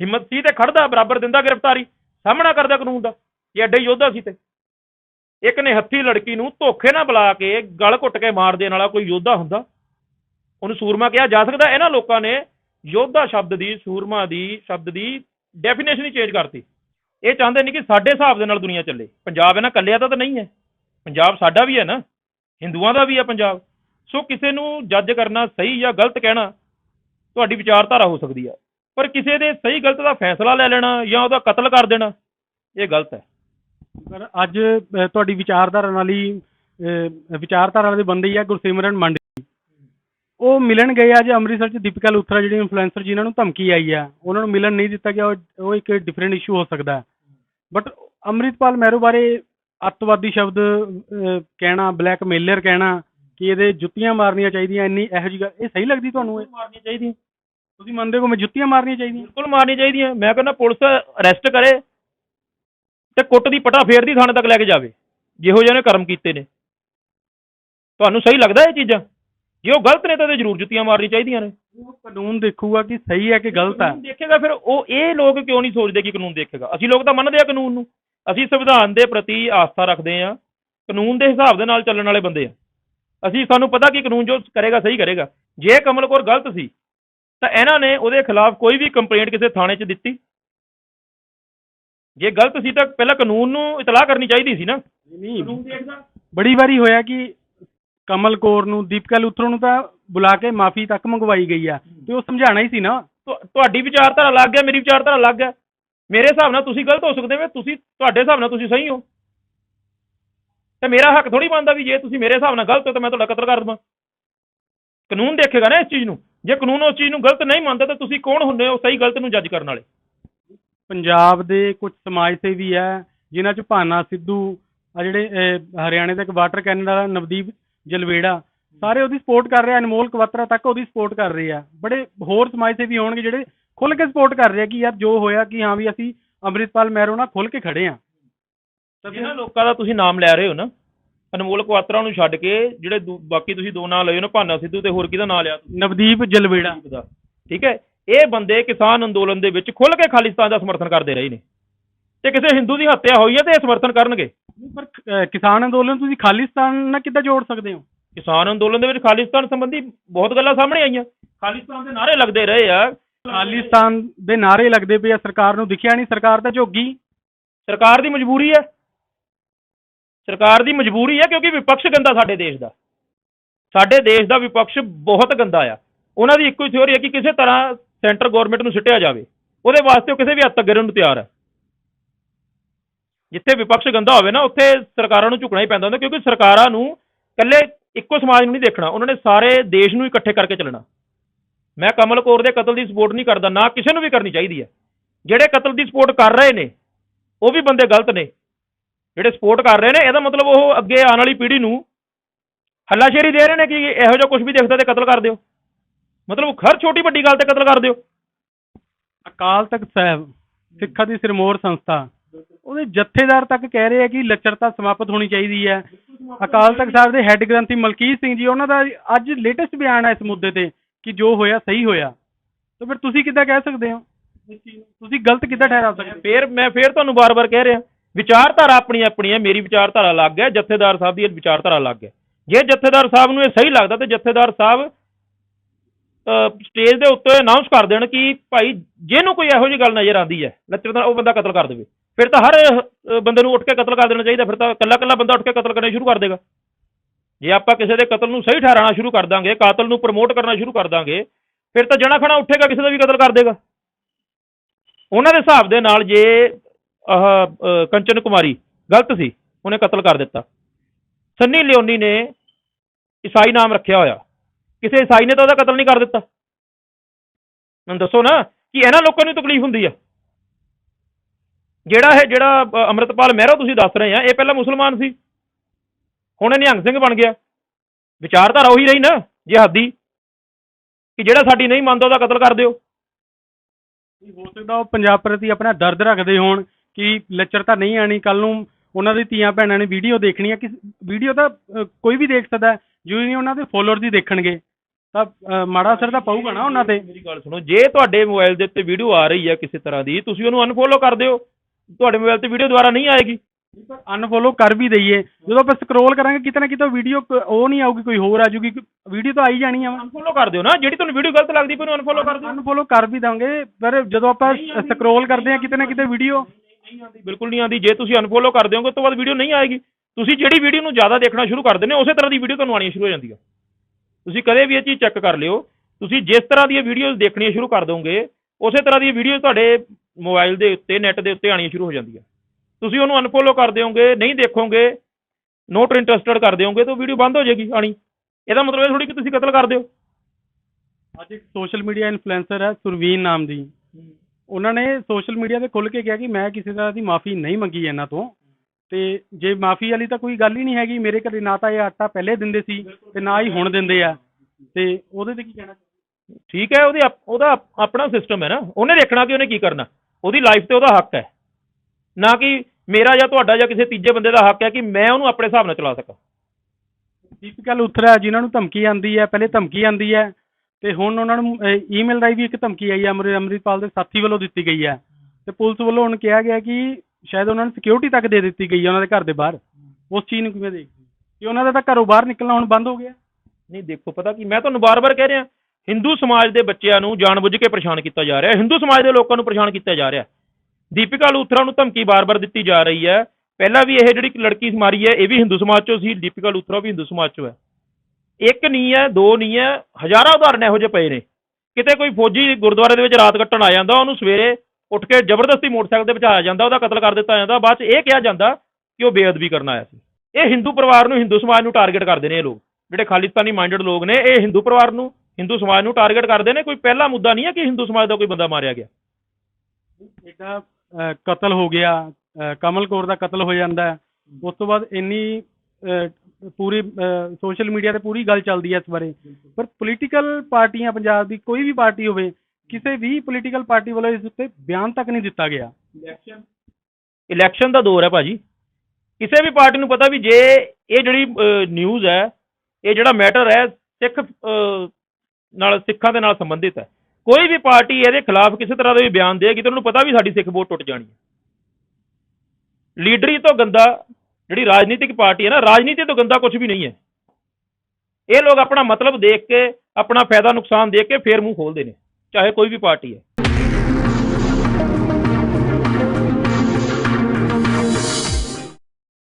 ਹਿੰਮਤ ਸੀ ਤੇ ਖੜਦਾ, ਬਰਾਬਰ ਦਿੰਦਾ ਗ੍ਰਿਫਤਾਰੀ। ਸਾਹਮਣਾ ਕਰਦਾ ਕਾਨੂੰਨ ਦਾ ਜੇ ਐਡਾ ਯੋਧਾ ਸੀ ਤੇ। ਇੱਕ ਨੇ ਹੱਥੀ ਲੜਕੀ ਨੂੰ ਧੋਖੇ ਨਾਲ ਬੁਲਾ ਕੇ ਗਲ ਘੁੱਟ ਕੇ ਮਾਰ ਦੇਣ ਵਾਲਾ ਕੋਈ ਯੋਧਾ ਹੁੰਦਾ। ਉਹਨੂੰ ਸੂਰਮਾ ਕਿਹਾ ਜਾ ਸਕਦਾ, ਇਹਨਾਂ ਲੋਕਾਂ ਨੇ ਯੋਧਾ ਸ਼ਬਦ ਦੀ, ਸੂਰਮਾ ਦੀ ਸ਼ਬਦ ਦੀ ਡੈਫੀਨੇਸ਼ਨ ਹੀ ਚੇਂਜ ਕਰਤੀ। ਇਹ ਚਾਹੁੰਦੇ ਨਹੀਂ ਕਿ ਸਾਡੇ ਹਿਸਾਬ ਦੇ ਨਾਲ ਦੁਨੀਆ ਚੱਲੇ। ਪੰਜਾਬ ਇਹਨਾਂ ਕੱਲਿਆ ਦਾ ਤਾਂ ਨਹੀਂ ਹੈ। ਪੰਜਾਬ ਸਾਡਾ ਵੀ ਹੈ ਨਾ। ਹਿੰਦੂਆਂ ਦਾ ਵੀ ਹੈ ਪੰਜਾਬ। ਸੋ ਕਿਸੇ ਨੂੰ ਜੱਜ ਕਰਨਾ ਸਹੀ ਜਾਂ ਗਲਤ ਕਹਿਣਾ, ਤੁਹਾਡੀ ਵਿਚਾਰਧਾਰਾ ਹੋ ਸਕਦੀ ਹੈ ਪਰ ਕਿਸੇ ਦੇ ਸਹੀ ਗਲਤ ਦਾ ਫੈਸਲਾ ਲੈ ਲੈਣਾ ਜਾਂ ਉਹਦਾ ਕਤਲ ਕਰ ਦੇਣਾ ਇਹ ਗਲਤ ਹੈ। ਪਰ ਅੱਜ ਤੁਹਾਡੀ ਵਿਚਾਰਧਾਰਾ ਨਾਲ ਹੀ ਵਿਚਾਰਧਾਰਾ ਦੇ ਬੰਦੇ ਹੀ ਆ ਗੁਰਸਿਮਰਨ ਮੰਡੀ ਉਹ ਮਿਲਣ ਗਏ ਅੱਜ ਅੰਮ੍ਰਿਤਸਰ ਚ ਦੀਪਿਕਾ ਲੂਥਰਾ ਜਿਹੜੀ ਇਨਫਲੂਐਂਸਰ ਜਿਨ੍ਹਾਂ ਨੂੰ ਧਮਕੀ ਆਈ ਆ ਉਹਨਾਂ ਨੂੰ ਮਿਲਣ ਨਹੀਂ ਦਿੱਤਾ ਗਿਆ ਉਹ- ਉਹ ਇੱਕ ਡਿਫਰੈਂਟ ਇਸ਼ੂ ਹੋ ਸਕਦਾ। ਬਟ ਅੰਮ੍ਰਿਤਪਾਲ ਮਹਿਰੋ ਬਾਰੇ ਅੱਤਵਾਦੀ ਸ਼ਬਦ ਅ, ਕਹਿਣਾ ਬਲੈਕਮੇਲਰ ਕਹਿਣਾ ਕਿ ਇਹਦੇ ਜੁੱਤੀਆਂ ਮਾਰਨੀਆਂ ਚਾਹੀਦੀਆਂ ਇੰਨੀ ਇਹੋ ਜਿਹੀ ਗੱਲ ਇਹ ਸਹੀ ਲੱਗਦੀ ਤੁਹਾਨੂੰ ਇਹ? ਮਾਰਨੀ ਚਾਹੀਦੀ ਤੁਸੀਂ ਮੰਨਦੇ ਹੋ ਮੈਂ ਜੁੱਤੀਆਂ ਮਾਰਨੀਆਂ ਚਾਹੀਦੀਆਂ? ਬਿਲਕੁਲ ਮਾਰਨੀ ਚਾਹੀਦੀ ਹੈ ਮੈਂ ਕਹਿੰਦਾ ਪੁਲਿਸ ਅਰੈਸਟ ਕਰੇ ਤੇ ਕੁੱਟ ਦੀ ਪਟਾ ਫੇਰਦੀ ਥਾਣੇ ਤੱਕ ਲੈ ਕੇ ਜਾਵੇ। ਜਿਹੋ ਜਿਹੇ ਨੇ ਕਰਮ ਕੀਤੇ ਨੇ। ਤੁਹਾਨੂੰ ਸਹੀ ਲੱਗਦਾ ਇਹ ਚੀਜ਼ਾਂ? ਜੇ ਉਹ ਗਲਤ ਨੇ ਤਾਂ ਤੇ ਜ਼ਰੂਰ ਜੁੱਤੀਆਂ ਮਾਰਨੀ ਚਾਹੀਦੀਆਂ ਨੇ। ਉਹ ਕਾਨੂੰਨ ਦੇਖੂਗਾ ਕਿ ਸਹੀ ਹੈ ਕਿ ਗਲਤ ਹੈ। ਕਾਨੂੰਨ ਦੇਖੇਗਾ ਫਿਰ ਉਹ ਇਹ ਲੋਕ ਕਿਉਂ ਨਹੀਂ ਸੋਚਦੇ ਕਿ ਕਾਨੂੰਨ ਦੇਖੇਗਾ? ਅਸੀਂ ਲੋਕ ਤਾਂ ਮੰਨਦੇ ਆ ਕਾਨੂੰਨ ਨੂੰ। ਅਸੀਂ ਸੰਵਿਧਾਨ ਦੇ ਪ੍ਰਤੀ ਆਸਥਾ ਰੱਖਦੇ ਆ ਕਾਨੂੰਨ ਦੇ ਹਿਸਾਬ ਦੇ ਨਾਲ ਚੱਲਣ ਵਾਲੇ ਬੰਦੇ ਆ। ਅਸੀਂ ਸਾਨੂੰ ਪਤਾ ਕਿ ਕਾਨੂੰਨ ਜੋ ਕਰੇਗਾ ਸਹੀ ਕਰੇਗਾ। ਜੇ ਕਮਲ ਕੌਰ ਗਲਤ ਸੀ ਤਾਂ ਇਹਨਾਂ ਨੇ ਉਹਦੇ ਖਿਲਾਫ ਕੋਈ ਵੀ ਕੰਪਲੇਂਟ ਕਿਸੇ ਥਾਣੇ 'ਚ ਦਿੱਤੀ? ਜੇ ਗਲਤ ਸੀ ਤਾਂ ਪਹਿਲਾਂ ਕਾਨੂੰਨ ਨੂੰ ਇਤਲਾਹ ਕਰਨੀ ਚਾਹੀਦੀ ਸੀ ਨਾ। ਨਹੀਂ ਕਾਨੂੰਨ ਦੇਖਦਾ ਬੜੀ ਵਾਰੀ ਹੋਇਆ ਕਿ ਕਮਲ ਕੌਰ ਨੂੰ ਦੀਪਕਾ ਲੂਥਰੋ ਨੂੰ ਤਾਂ ਬੁਲਾ ਕੇ ਮਾਫੀ ਤੱਕ ਮੰਗਵਾਈ ਗਈ ਆ। ਤੇ ਉਹ ਸਮਝਾਣਾ ਹੀ ਸੀ ਨਾ। ਤੁਹਾਡੀ ਵਿਚਾਰਧਾਰਾ ਲੱਗ ਗਿਆ ਮੇਰੀ ਵਿਚਾਰਧਾਰਾ ਲੱਗ ਹੈ ਮੇਰੇ ਹਿਸਾਬ ਨਾਲ ਤੁਸੀਂ ਗਲਤ ਹੋ ਸਕਦੇ ਹੋ ਤੁਸੀਂ ਤੁਹਾਡੇ ਹਿਸਾਬ ਨਾਲ ਤੁਸੀਂ ਸਹੀ ਹੋ। ਤੇ ਮੇਰਾ ਹੱਕ ਥੋੜੀ ਬਣਦਾ ਵੀ ਜੇ ਤੁਸੀਂ ਮੇਰੇ ਹਿਸਾਬ ਨਾਲ ਗਲਤ ਹੋ ਤਾਂ ਮੈਂ ਤੁਹਾਡਾ ਕਤਲ ਕਰ ਦੇਵਾਂ। ਕਾਨੂੰਨ ਦੇਖੇਗਾ ਨਾ ਇਸ ਚੀਜ਼ ਨੂੰ। ਜੇ ਕਾਨੂੰਨ ਉਸ ਚੀਜ਼ ਨੂੰ ਗਲਤ ਨਹੀਂ ਮੰਨਦਾ ਤਾਂ ਤੁਸੀਂ ਕੌਣ ਹੁੰਦੇ ਹੋ ਸਹੀ ਗਲਤ ਨੂੰ ਜੱਜ ਕਰਨ ਵਾਲੇ? ਪੰਜਾਬ ਦੇ ਕੁਝ ਸਮਾਜ ਸੇਵੀ ਹੈ ਜਿਨ੍ਹਾਂ ਚ ਭਾਨਾ ਸਿੱਧੂ ਆ ਜਿਹੜੇ ਅਹ, ਹਰਿਆਣੇ ਦਾ ਇੱਕ ਵਾਟਰ ਕੈਨਨ ਵਾਲਾ ਨਵਦੀਪ ਜਲਵੇੜਾ ਸਾਰੇ ਉਹਦੀ ਸਪੋਰਟ ਕਰ ਰਹੇ ਆ ਅਨਮੋਲ ਕਵਤਰਾ ਤੱਕ ਉਹਦੀ ਸਪੋਰਟ ਕਰ ਰਹੇ ਆ। ਬੜੇ ਹੋਰ ਸਮਾਜ ਸੇਵੀ ਹੋਣਗੇ ਜਿਹੜੇ ਖੁੱਲ ਕੇ ਸਪੋਰਟ ਕਰ ਰਹੇ ਆ ਕਿ ਯਾਰ ਜੋ ਹੋਇਆ ਕਿ ਹਾਂ ਵੀ ਅਸੀਂ ਅੰਮ੍ਰਿਤਪਾਲ ਮਹਿਰੋ ਨਾਲ ਖੁੱਲ ਕੇ ਖੜੇ ਆ। ਤਾਂ ਜਿਹਨਾਂ ਲੋਕਾਂ ਦਾ ਤੁਸੀਂ ਨਾਮ ਲੈ ਰਹੇ ਹੋ ਨਾ ਅਨਮੋਲ ਕੁਆਤਰਾ ਨੂੰ ਛੱਡ ਕੇ ਜਿਹੜੇ ਦੂ- ਬਾਕੀ ਤੁਸੀਂ ਦੋ ਨਾਂ ਲਏ ਨਾ ਭਾਨਾ ਸਿੱਧੂ ਤੇ ਹੋਰ ਕਿਹਦਾ ਨਾਂ ਲਿਆ ਤੁਸੀਂ? ਨਵਦੀਪ ਜਲਵੇੜਾ। ਦਾ। ਠੀਕ ਹੈ? ਇਹ ਬੰਦੇ ਕਿਸਾਨ ਅੰਦੋਲਨ ਦੇ ਵਿੱਚ ਖੁੱਲ ਕੇ ਖਾਲਿਸਤਾਨ ਦਾ ਸਮਰਥਨ ਕਰਦੇ ਰਹੇ ਨੇ। ਤੇ ਕਿਸੇ ਹਿੰਦੂ ਦੀ ਹੱਤਿਆ ਹੋਈ ਹੈ ਤੇ ਇਹ ਸਮਰਥਨ ਕਰਨਗੇ। ਪਰ ਅਹ, ਕਿਸਾਨ ਅੰਦੋਲਨ ਤੁਸੀਂ ਖਾਲਿਸਤਾਨ ਨਾਲ ਕਿੱਦਾਂ ਜੋੜ ਸਕਦੇ ਹੋ? ਕਿਸਾਨ ਅੰਦੋਲਨ ਦੇ ਵਿੱਚ ਖਾਲਿਸਤਾਨ ਸੰਬੰਧੀ ਬਹੁਤ ਗੱਲਾਂ ਸਾਹਮਣੇ ਆਈਆਂ। ਖਾਲਿਸਤਾਨ ਦੇ ਨਾਰੇ ਲੱਗਦੇ ਰਹੇ ਆ। ਖਾਲਿਸਤਾਨ ਦੇ ਨਾਰੇ ਲੱਗਦੇ ਪਏ ਆ ਸਰਕਾਰ ਨੂੰ ਦਿਖਿਆ ਨਹੀਂ ਸਰਕਾਰ ਤਾਂ ਝੋਗੀ। ਸਰਕਾਰ ਦੀ ਮਜਬੂਰੀ ਹੈ। ਸਰਕਾਰ ਦੀ ਮਜਬੂਰੀ ਹੈ ਕਿਉਂਕਿ ਵਿਪਕਸ਼ ਗੰਦਾ ਸਾਡੇ ਦੇਸ਼ ਦਾ। ਸਾਡੇ ਦੇਸ਼ ਦਾ ਵਿਪਕਸ਼ ਬਹੁਤ ਗੰਦਾ ਆ। ਉਹਨਾਂ ਦੀ ਇੱਕੋ ਹੀ ਥਿਉਰੀ ਹੈ ਕਿ ਕਿਸੇ ਤਰ੍ਹਾਂ ਸੈਂਟਰ ਗਵਰਨਮੈਂਟ ਨੂੰ ਸਿੱਟਿਆ ਜਾਵੇ। ਉਹਦੇ ਵਾਸਤੇ ਉਹ ਕਿਸੇ ਵੀ ਹੱਦ ਤੱਕ ਗਿਰਨ ਨੂੰ ਤਿਆਰ ਹੈ ਜਿੱਥੇ ਵਿਪਕਸ਼ ਗੰਦਾ ਹੋਵੇ ਨਾ, ਉੱਥੇ ਸਰਕਾਰਾਂ ਨੂੰ ਝੁਕਣਾ ਹੀ ਪੈਂਦਾ ਹੁੰਦਾ, ਕਿਉਂਕਿ ਸਰਕਾਰਾਂ ਨੂੰ ਇਕੱਲੇ ਇੱਕੋ ਸਮਾਜ ਨੂੰ ਨਹੀਂ ਦੇਖਣਾ। ਉਹਨਾਂ ਨੇ ਸਾਰੇ ਦੇਸ਼ ਨੂੰ ਇਕੱਠੇ ਕਰਕੇ ਚੱਲਣਾ। ਮੈਂ ਕਮਲ ਕੌਰ ਦੇ ਕਤਲ ਦੀ ਸਪੋਰਟ ਨਹੀਂ ਕਰਦਾ, ਨਾ ਕਿਸੇ ਨੂੰ ਵੀ ਕਰਨੀ ਚਾਹੀਦੀ ਹੈ। ਜਿਹੜੇ ਕਤਲ ਦੀ ਸਪੋਰਟ ਕਰ ਰਹੇ ਨੇ, ਉਹ ਵੀ ਬੰਦੇ ਗਲਤ ਨੇ। ਜਿਹੜੇ ਸਪੋਰਟ ਕਰ ਰਹੇ ਨੇ ਇਹਦਾ ਮਤਲਬ ਉਹ ਅੱਗੇ ਆਉਣ ਵਾਲੀ ਪੀੜ੍ਹੀ ਨੂੰ ਹੱਲਾਸ਼ੇਰੀ ਦੇ ਰਹੇ ਨੇ ਕਿ ਇਹੋ ਜਿਹਾ ਕੁਝ ਵੀ ਦਿਖਦਾ ਤੇ ਕਤਲ ਕਰ ਦਿਓ। ਮਤਲਬ ਹਰ ਛੋਟੀ ਵੱਡੀ ਗੱਲ ਤੇ ਕਤਲ ਕਰ ਦਿਓ। ਅਕਾਲ ਤਖਤ ਸਾਹਿਬ ਸਿੱਖਾਂ ਦੀ ਸਿਰਮੌਰ ਸੰਸਥਾ ਉਹਦੇ ਜਥੇਦਾਰ ਤੱਕ ਕਹਿ ਰਹੇ ਆ ਕਿ ਲੱਚਰਤਾ ਸਮਾਪਤ ਹੋਣੀ ਚਾਹੀਦੀ ਹੈ। ਅਕਾਲ ਤਖਤ ਸਾਹਿਬ ਦੇ ਹੈੱਡ ਗ੍ਰੰਥੀ ਮਲਕੀਤ ਸਿੰਘ ਜੀ ਉਹਨਾਂ ਦਾ ਅੱਜ ਲੇਟੈਸਟ ਬਿਆਨ ਹੈ ਇਸ ਮੁੱਦੇ ਤੇ ਕਿ ਜੋ ਹੋਇਆ ਸਹੀ ਹੋਇਆ। ਤਾਂ ਫਿਰ ਤੁਸੀਂ ਕਿੱਦਾਂ ਕਹਿ ਸਕਦੇ ਹੋ? ਤੁਸੀਂ ਗਲਤ ਕਿੱਦਾਂ ਠਹਿਰਾ ਸਕਦੇ ਹੋ? ਫੇਰ ਮੈਂ ਫੇਰ ਤੁਹਾਨੂੰ ਬਾਰ-ਬਾਰ ਕਹਿ ਰਿਹਾ। ਵਿਚਾਰਧਾਰਾ ਆਪਣੀ ਆਪਣੀ ਹੈ, ਮੇਰੀ ਵਿਚਾਰਧਾਰਾ ਅਲੱਗ ਹੈ, ਜਥੇਦਾਰ ਸਾਹਿਬ ਦੀ ਵਿਚਾਰਧਾਰਾ ਅਲੱਗ ਹੈ। ਜੇ ਜਥੇਦਾਰ ਸਾਹਿਬ ਨੂੰ ਇਹ ਸਹੀ ਲੱਗਦਾ ਤੇ ਜਥੇਦਾਰ ਸਾਹਿਬ ਸਟੇਜ ਦੇ ਉੱਤੇ ਅਨਾਉਂਸ ਕਰ ਦੇਣ ਕਿ ਭਾਈ ਜਿਹਨੂੰ ਕੋਈ ਇਹੋ ਜਿਹੀ ਗੱਲ ਨਜ਼ਰ ਆਉਂਦੀ ਹੈ ਲੱਚਰ ਉਹ ਬੰਦਾ ਕਤਲ ਕਰ ਦੇਵੇ। ਫਿਰ ਤਾਂ ਹਰ ਬੰਦੇ ਨੂੰ ਉੱਠ ਕੇ ਕਤਲ ਕਰ ਦੇਣਾ ਚਾਹੀਦਾ, ਫਿਰ ਤਾਂ ਇਕੱਲਾ ਇਕੱਲਾ ਬੰਦਾ ਉੱਠ ਕੇ ਕਤਲ ਕਰਨਾ ਸ਼ੁਰੂ ਕਰ ਦੇਗਾ। ਜੇ ਆਪਾਂ ਕਿਸੇ ਦੇ ਕਤਲ ਨੂੰ ਸਹੀ ਠਹਿਰਾਣਾ ਸ਼ੁਰੂ ਕਰ ਦਾਂਗੇ, ਕਾਤਲ ਨੂੰ ਪ੍ਰਮੋਟ ਕਰਨਾ ਸ਼ੁਰੂ ਕਰ ਦਾਂਗੇ, ਫਿਰ ਤਾਂ ਜਣਾ ਖਣਾ ਉੱਠੇਗਾ, ਕਿਸੇ ਦਾ ਵੀ ਕਤਲ ਕਰ ਦੇਗਾ। ਉਹਨਾਂ ਦੇ ਹਿਸਾਬ ਦੇ ਨਾਲ ਜੇ ਆਹ ਕੰਚਨ ਕੁਮਾਰੀ। ਗਲਤ ਸੀ। ਉਹਨੇ ਕਤਲ ਕਰ ਦਿੱਤਾ। ਸੰਨੀ ਲਿਓਨੀ ਨੇ ਈਸਾਈ ਨਾਮ ਰੱਖਿਆ ਹੋਇਆ। ਕਿਸੇ ਈਸਾਈ ਨੇ ਤਾਂ ਉਹਦਾ ਕਤਲ ਨਹੀਂ ਕਰ ਦਿੱਤਾ। ਮੈਨੂੰ ਦੱਸੋ ਨਾ ਕਿ ਇਹਨਾਂ ਲੋਕਾਂ ਨੂੰ ਤਕਲੀਫ ਹੁੰਦੀ ਆ। ਜਿਹੜਾ ਇਹ ਜਿਹੜਾ ਅ, ਅੰਮ੍ਰਿਤਪਾਲ ਮਹਿਰੋ ਤੁਸੀਂ ਦੱਸ ਰਹੇ ਆ ਇਹ ਪਹਿਲਾਂ ਮੁਸਲਮਾਨ ਸੀ। ਹੁਣ ਇਹ ਨਿਹੰਗ ਸਿੰਘ ਬਣ ਗਿਆ। ਵਿਚਾਰਧਾਰਾ ਉਹੀ ਰਹੀ ਨਾ ਜਿਹਾਦੀ। ਕਿ ਜਿਹੜਾ ਸਾਡੀ ਨਹੀਂ ਮੰਨਦਾ ਉਹਦਾ ਕਤਲ ਕਰ ਦਿਓ। ਹੋ ਸਕਦਾ ਉਹ ਪੰਜਾਬ ਪ੍ਰਤੀ ਆਪਣਾ ਦਰਦ ਰੱਖਦੇ ਹੋਣ। ਕਿ ਲੱਚਰਤਾ ਨਹੀਂ ਆਣੀ ਕੱਲ ਨੂੰ ਉਹਨਾਂ ਦੀ ਧੀਆਂ ਭੈਣਾਂ ਨੇ ਵੀਡੀਓ ਦੇਖਣੀ ਹੈ ਕਿ ਵੀਡੀਓ ਤਾਂ ਅਹ, ਕੋਈ ਵੀ ਦੇਖ ਸਕਦਾ ਹੈ ਜਿਉਂ ਹੀ ਉਹਨਾਂ ਦੇ ਫੋਲੋਅਰਸ ਹੀ ਦੇਖਣਗੇ। ਤਾਂ ਅਹ, ਮਾੜਾ ਅਸਰ ਤਾਂ ਪਊਗਾ ਨਾ ਉਹਨਾਂ ਤੇ। ਮੇਰੀ ਗੱਲ ਸੁਣੋ ਜੇ ਤੁਹਾਡੇ ਮੋਬਾਈਲ ਦੇ ਉੱਤੇ ਵੀਡੀਓ ਆ ਰਹੀ ਹੈ ਕਿਸੇ ਤਰ੍ਹਾਂ ਦੀ ਤੁਸੀਂ ਉਹਨੂੰ ਅਨਫੋਲੋ ਕਰ ਦਿਓ। ਤੁਹਾਡੇ ਮੋਬਾਈਲ ਤੇ ਵੀਡੀਓ ਦੁਬਾਰਾ ਨਹੀਂ ਆਏਗੀ। ਅਨਫੋਲੋ ਕਰ ਵੀ ਦਈਏ। ਜਦੋਂ ਆਪਾਂ ਸਕਰੋਲ ਕਰਾਂਗੇ ਕਿਤੇ ਨਾ ਕਿਤੇ ਵੀਡੀਓ ਉਹ ਨਹੀਂ ਆਊਗੀ ਕੋਈ ਹੋਰ ਆ ਜਾਊਗੀ ਵੀਡੀਓ ਤਾਂ ਆਈ ਜਾਣੀ ਆ। ਅਨਫੋਲੋ ਕਰ ਦਿਓ ਨਾ ਜਿਹੜੀ ਤੁਹਾਨੂੰ ਵੀਡੀਓ ਗਲਤ ਲੱਗਦੀ ਪਈ ਉਹਨੂੰ ਅਨਫੋਲੋ ਕਰ ਦਿਓ। ਅਨਫੋਲੋ ਕਰ ਵੀ ਦਾਂਗੇ ਪਰ ਜਦੋਂ ਆਪਾਂ ਸਕਰੋਲ ਕਰਦੇ ਆ ਕਿਤੇ ਨਾ ਕਿਤੇ ਵੀਡੀਓ ਨਹੀਂ ਆਉਂਦੀ ਬਿਲਕੁਲ ਨਹੀਂ ਆਉਂਦੀ। ਜੇ ਤੁਸੀਂ ਅਨਫੋਲੋ ਕਰ ਦਿਓਗੇ ਉਸ ਤੋਂ ਬਾਅਦ ਵੀਡੀਓ ਨਹੀਂ ਆਏਗੀ। ਤੁਸੀਂ ਜਿਹੜੀ ਵੀਡੀਓ ਨੂੰ ਜ਼ਿਆਦਾ ਦੇਖਣਾ ਸ਼ੁਰੂ ਕਰ ਦਿੰਦੇ ਹੋ ਉਸੇ ਤਰ੍ਹਾਂ ਦੀ ਵੀਡੀਓ ਤੁਹਾਨੂੰ ਆਉਣੀ ਸ਼ੁਰੂ ਹੋ ਜਾਂਦੀ ਹੈ ਤੁਸੀਂ ਕਦੇ ਵੀ ਇਹ ਚੀਜ਼ ਚੈੱਕ ਕਰ ਲਿਓ। ਤੁਸੀਂ ਜਿਸ ਤਰ੍ਹਾਂ ਦੀਆਂ ਵੀਡੀਓਜ਼ ਦੇਖਣੀਆਂ ਸ਼ੁਰੂ ਕਰ ਦੋਗੇ ਉਸੇ ਤਰ੍ਹਾਂ ਦੀਆਂ ਵੀਡੀਓਜ਼ ਤੁਹਾਡੇ ਮੋਬਾਈਲ ਦੇ ਉੱਤੇ ਨੈਟ ਦੇ ਉੱਤੇ ਆਉਣੀਆਂ ਸ਼ੁਰੂ ਹੋ ਜਾਂਦੀਆਂ। ਤੁਸੀਂ ਉਹਨੂੰ ਅਨਫੋਲੋ ਕਰ ਦਿਓਗੇ ਨਹੀਂ ਦੇਖੋਗੇ ਨੋਟ ਇੰਟਰਸਟਡ ਕਰ ਦਿਓਗੇ ਤਾਂ ਵੀਡੀਓ ਬੰਦ ਹੋ ਜਾਏਗੀ ਆਣੀ ਇਹਦਾ ਮਤਲਬ ਇਹ ਥੋੜੀ ਕਿ ਤੁਸੀਂ ਕਤਲ ਕਰ ਦਿਓ। ਅੱਜ ਇੱਕ ਸੋਸ਼ਲ ਮੀਡੀਆ ਇਨਫਲੂਐਂਸਰ ਹੈ ਸੁਰਵੀਨ ਨਾਮ ਦੀ। ਉਹਨਾਂ ਨੇ ਸੋਸ਼ਲ ਮੀਡੀਆ ਤੇ ਖੁੱਲ ਕੇ ਕਿਹਾ ਕਿ ਮੈਂ ਕਿਸੇ ਤਰ੍ਹਾਂ ਦੀ ਮਾਫੀ ਨਹੀਂ ਮੰਗੀ ਇਹਨਾਂ ਤੋਂ। ਤੇ ਜੇ ਮਾਫੀ ਵਾਲੀ ਤਾਂ ਕੋਈ ਗੱਲ ਹੀ ਨਹੀਂ ਹੈਗੀ। ਮੇਰੇ ਘਰੇ ਨਾ ਤਾਂ ਇਹ ਆਟਾ ਪਹਿਲੇ ਦਿੰਦੇ ਸੀ ਤੇ ਨਾ ਹੀ ਹੁਣ ਦਿੰਦੇ ਆ। ਤੇ ਉਹਦੇ ਤੇ ਕੀ ਕਹਿਣਾ ਠੀਕ ਹੈ ਉਹਦੀ ਆਪ- ਉਹਦਾ ਆਪ- ਆਪਣਾ ਸਿਸਟਮ ਹੈ ਨਾ। ਉਹਨੇ ਦੇਖਣਾ ਕਿ ਉਹਨੇ ਕੀ ਕਰਨਾ। ਉਹਦੀ ਲਾਈਫ ਤੇ ਉਹਦਾ ਹੱਕ ਹੈ। ਨਾ ਕਿ ਮੇਰਾ ਜਾਂ ਤੁਹਾਡਾ ਜਾਂ ਕਿਸੇ ਤੀਜੇ ਬੰਦੇ ਦਾ ਹੱਕ ਹੈ ਕਿ ਮੈਂ ਉਹਨੂੰ ਆਪਣੇ ਹਿਸਾਬ ਨਾਲ ਚਲਾ ਸਕਾਂ। ਦੀਪਿਕਾ ਲੂਥਰਾ ਜਿਨ੍ਹਾਂ ਨੂੰ ਧਮਕੀ ਆਂਦੀ ਹੈ ਪਹਿਲੇ ਧਮਕੀ ਆਂਦੀ ਹੈ ਤੇ ਹੁਣ ਉਹਨਾਂ ਨੂੰ ਈਮੇਲ ਰਾਹੀਂ ਵੀ ਇੱਕ ਧਮਕੀ ਆਈ ਹੈ, ਅਮਰ, ਅੰਮ੍ਰਿਤਪਾਲ ਦੇ ਸਾਥੀ ਵੱਲੋਂ ਦਿੱਤੀ ਗਈ ਹੈ। ਤੇ ਪੁਲਿਸ ਵੱਲੋਂ ਹੁਣ ਕਿਹਾ ਗਿਆ ਕਿ ਸ਼ਾਇਦ ਉਹਨਾਂ ਨੂੰ ਸਿਕਿਉਰਿਟੀ ਤੱਕ ਦੇ ਦਿੱਤੀ ਗਈ ਹੈ ਉਹਨਾਂ ਦੇ ਘਰ ਦੇ ਬਾਹਰ। ਉਸ ਚੀਜ਼ ਨੂੰ ਕਿਵੇਂ ਦੇਖਦੇ ਕਿ ਉਹਨਾਂ ਦਾ ਤਾਂ ਘਰੋਂ ਬਾਹਰ ਨਿਕਲਣਾ ਹੁਣ ਬੰਦ ਹੋ ਗਿਆ? ਨਹੀਂ, ਦੇਖੋ, ਪਤਾ ਕੀ, ਮੈਂ ਤੁਹਾਨੂੰ ਬਾਰ-ਬਾਰ ਕਹਿ ਰਿਹਾ, ਹਿੰਦੂ ਸਮਾਜ ਦੇ ਬੱਚਿਆਂ ਨੂੰ ਜਾਣਬੁੱਝ ਕੇ ਪਰੇਸ਼ਾਨ ਕੀਤਾ ਜਾ ਰਿਹਾ ਹਿੰਦੂ ਸਮਾਜ ਦੇ ਲੋਕਾਂ ਨੂੰ ਪਰੇਸ਼ਾਨ ਕੀਤਾ ਜਾ ਰਿਹਾ ਦੀਪਿਕਾ ਲੂਥਰਾ ਨੂੰ ਧਮਕੀ ਬਾਰ-ਬਾਰ ਦਿੱਤੀ ਜਾ ਰਹੀ ਹੈ। ਪਹਿਲਾਂ ਵੀ ਇਹ ਜਿਹੜੀ ਲੜਕੀ ਮਾਰੀ ਹੈ, ਇਹ ਵੀ ਹਿੰਦੂ ਸਮਾਜ ਚੋਂ ਸੀ, ਦੀਪਿਕਾ ਲੂਥਰਾ ਵੀ ਹਿੰਦੂ ਸਮਾਜ ਚੋਂ ਹੈ। ਇੱਕ ਨਹੀਂ ਹੈ, ਦੋ ਨਹੀਂ ਹੈ, ਹਜ਼ਾਰਾਂ ਉਦਾਹਰਨ ਇਹੋ ਜਿਹੇ ਪਏ ਨੇ। ਕਿਤੇ ਕੋਈ ਫੌਜੀ ਗੁਰਦੁਆਰੇ ਦੇ ਵਿੱਚ ਰਾਤ ਕੱਟਣ ਆ ਜਾਂਦਾ, ਉਹਨੂੰ ਸਵੇਰੇ ਉੱਠ ਕੇ ਜ਼ਬਰਦਸਤੀ ਮੋਟਰਸਾਈਕਲ ਤੇ ਬਿਠਾਇਆ ਜਾਂਦਾ, ਉਹਦਾ ਕਤਲ ਕਰ ਦਿੱਤਾ ਜਾਂਦਾ, ਬਾਅਦ ਚ ਇਹ ਕਿਹਾ ਜਾਂਦਾ ਕਿ ਉਹ ਬੇਅਦਬੀ ਕਰਨ ਆਇਆ ਸੀ। ਇਹ ਹਿੰਦੂ ਪਰਿਵਾਰ ਨੂੰ ਹਿੰਦੂ ਸਮਾਜ ਨੂੰ ਟਾਰਗੇਟ ਕਰਦੇ ਨੇ ਇਹ ਲੋਕ। ਜਿਹੜੇ ਖਾਲਿਸਤਾਨੀ ਮਾਈਂਡਡ ਲੋਕ ਨੇ, ਇਹ ਹਿੰਦੂ ਪਰਿਵਾਰ ਨੂੰ, ਹਿੰਦੂ ਸਮਾਜ ਨੂੰ ਟਾਰਗੇਟ ਕਰਦੇ ਨੇ। ਕੋਈ ਪਹਿਲਾ ਮੁੱਦਾ ਨਹੀਂ ਹੈ ਕਿ ਹਿੰਦੂ ਸਮਾਜ ਦਾ ਕੋਈ ਬੰਦਾ ਮਾਰਿਆ ਗਿਆ। ਇਹਦਾ ਕਤਲ ਹੋ ਗਿਆ ਕਮਲ ਕੌਰ ਦਾ ਕਤਲ ਹੋ ਜਾਂਦਾ। ਉਸ ਤੋਂ ਬਾਅਦ ਇੰਨੀ ਪੂਰੀ ਸੋਸ਼ਲ ਮੀਡੀਆ ਤੇ ਪੂਰੀ ਗੱਲ ਚੱਲਦੀ ਹੈ ਇਸ ਬਾਰੇ। ਪਰ ਪੋਲੀਟੀਕਲ ਪਾਰਟੀਆਂ ਪੰਜਾਬ ਦੀ ਕੋਈ ਵੀ ਪਾਰਟੀ ਹੋਵੇ ਕਿਸੇ ਵੀ ਪੋਲੀਟੀਕਲ ਪਾਰਟੀ ਵੱਲੋਂ ਇਸ ਉੱਤੇ ਬਿਆਨ ਤੱਕ ਨਹੀਂ ਦਿੱਤਾ ਗਿਆ। ਇਲੈਕਸ਼ਨ ਦਾ ਦੌਰ ਹੈ ਭਾਜੀ। ਕਿਸੇ ਵੀ ਪਾਰਟੀ ਨੂੰ ਪਤਾ ਵੀ ਜੇ ਇਹ ਜਿਹੜੀ ਨਿਊਜ਼ ਹੈ ਇਹ ਜਿਹੜਾ ਮੈਟਰ ਹੈ ਸਿੱਖ ਨਾਲ ਸਿੱਖਾਂ ਦੇ ਨਾਲ ਸੰਬੰਧਿਤ ਹੈ। ਕੋਈ ਵੀ ਪਾਰਟੀ ਇਹਦੇ ਖਿਲਾਫ ਕਿਸੇ ਤਰ੍ਹਾਂ ਦਾ ਵੀ ਬਿਆਨ ਦੇਗੀ ਤਾਂ ਉਹਨੂੰ ਪਤਾ ਵੀ ਸਾਡੀ ਸਿੱਖ ਵੋਟ ਟੁੱਟ ਜਾਣੀ ਹੈ। ਲੀਡਰੀ ਤੋਂ ਗੰਦਾ ਜਿਹੜੀ ਰਾਜਨੀਤਿਕ ਪਾਰਟੀ ਹੈ ਨਾ, ਰਾਜਨੀਤੀ ਤੋਂ ਗੰਦਾ ਕੁਝ ਵੀ ਨਹੀਂ ਹੈ। ਇਹ ਲੋਕ ਆਪਣਾ ਮਤਲਬ ਦੇਖ ਕੇ, ਆਪਣਾ ਫਾਇਦਾ ਨੁਕਸਾਨ ਦੇਖ ਕੇ ਫੇਰ ਮੂੰਹ ਖੋਲਦੇ ਨੇ, ਚਾਹੇ ਕੋਈ ਵੀ ਪਾਰਟੀ ਹੈ।